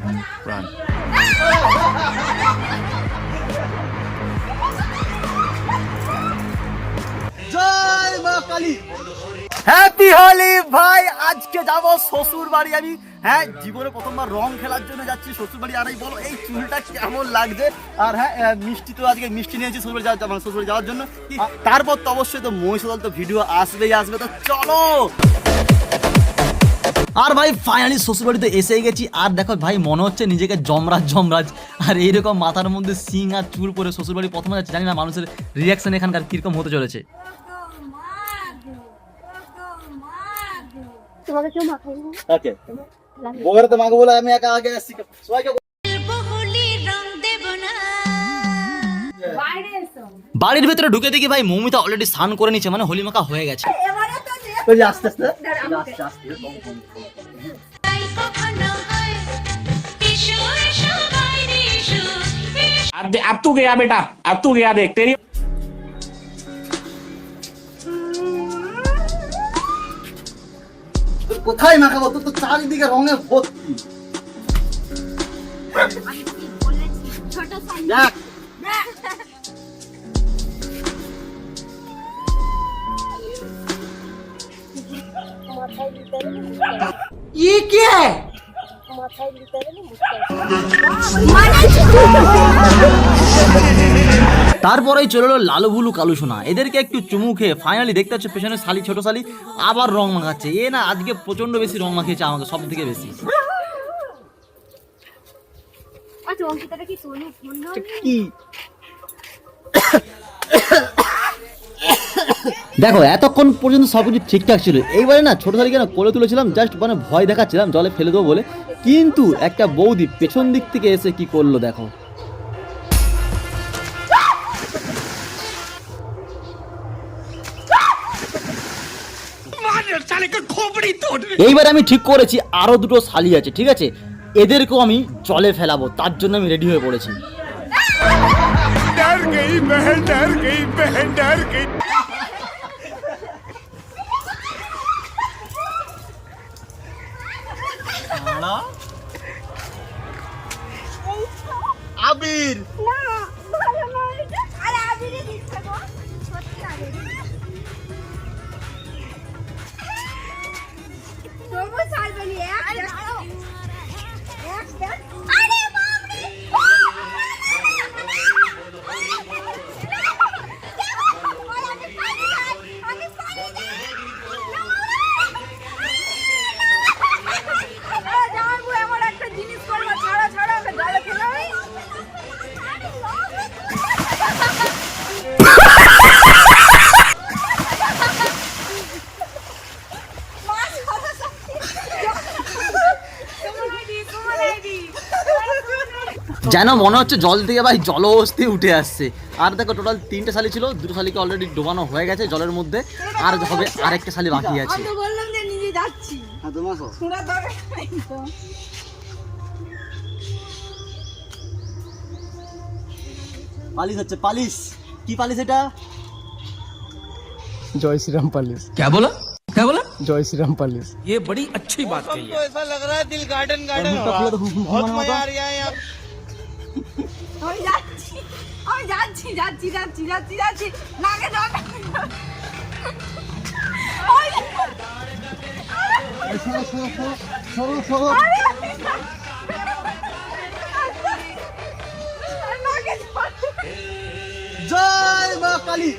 Run. জয় মা Kali. Happy Holi ভাই। আজকে যাব শ্বশুর বাড়ি আমি হ্যাঁ জীবনে প্রথমবার রং খেলার জন্য যাচ্ছি। শ্বশুর বাড়ি আর এই বলো এই চুলটা কেমন লাগছে? আর হ্যাঁ মিষ্টি তো আজকে মিষ্টি নিয়েছি শ্বশুর বাড়ি যাওয়ার মানে শ্বশুর বাড়ি যাওয়ার জন্য। তারপর তো অবশ্যই তো মহিষাদল তো ভিডিও আসবেই আসবে। তো চলো! আর ভাই ফাইনালি শ্বশুরবাড়িতে এসে গেছি। আর দেখো ভাই মনে হচ্ছে নিজেকে জমরাজ জমরাজ আর এইরকম মাথার মধ্যে সিং আর চুল পরে শ্বশুরবাড়ি প্রথমে যাচ্ছে জানি না মানুষের রিয়াকশন এখানকার কীরকম হতে চলেছে। তোমাকে কেউ মাখাই না? ওকে বউয়ের তো বলে আমি একা আগে আসছি। সবাইকে বহুলি রং দেব না বাইরে এসো। বাড়ির ভেতরে ঢুকে দেখি ভাই মৌমিতা অলরেডি স্নান করে নিচ্ছে মানে হোলি মাখা হয়ে গেছে। ওই যে আস্তে আস্তে আমাকে- তাই কখনো হয় এসো এসো বাইরে এসো এসো अब अब तू गया बेटा अब तू गया देख तेरी তোর কোথায় মাখাবো তোর তো চারিদিকে রঙে ভর্তি আমি কি বলেছি ছোট সাইজ দেখ ই কে মাথায় দিতে গেলে তারপরেই চলে এলো লালু ভুলু কালু সোনা। এদেরকে একটু চুমু খেয়ে ফাইনালি দেখতে পাচ্ছ পেছনে শালি ছোট শালি আবার রং মাখাচ্ছে। এ না আজকে প্রচণ্ড বেশি রং মাখিয়েছে আমাকে সব থেকে বেশি। আচ্ছা কি? দেখো এতক্ষণ পর্যন্ত সব কিছু ঠিকঠাক ছিল। এইবারে না ছোটো শালিকে না কোলে তুলেছিলাম জাস্ট মানে ভয় দেখাচ্ছিলাম জলে ফেলে দেবো বলে। কিন্তু একটা বৌদি পেছন দিক থেকে এসে কি করল দেখো। এইবার আমি ঠিক করেছি আরও দুটো শালি আছে ঠিক আছে? এদেরকেও আমি জলে ফেলাবো তার জন্য আমি রেডি হয়ে পড়েছি। আবির। যেন মনে হচ্ছে জল থেকে ভাই জলহস্তি উঠে আসছে আর দেখো টোটাল তিনটে শালি ছিল দুটো শালিকে অলরেডি ডোবানো হয়ে গেছে জলের মধ্যে আর হবে আরেকটা শালি বাকি আছে আমি তো বললাম যে নিজে যাচ্ছি শোনা দরকার নাই তো পালিশ হচ্ছে পালিশ কি পালিশ এটা जय श्री राम पालिस क्या बोला क्या बोला जय श्री राम पालिस ये बड़ी अच्छी बात कही है ऐसा लग रहा है दिल गार्डन गार्डन मुझका खुला तो घूम- बहुत घुमाना मजा होगा। आ रहा है यहाँ আমি যাচ্ছি আমি যাচ্ছি যাচ্ছি যাচ্ছি যাচ্ছি যাচ্ছি। নাকে জল ওই আরে! নাকে জল। জয় মা কালী।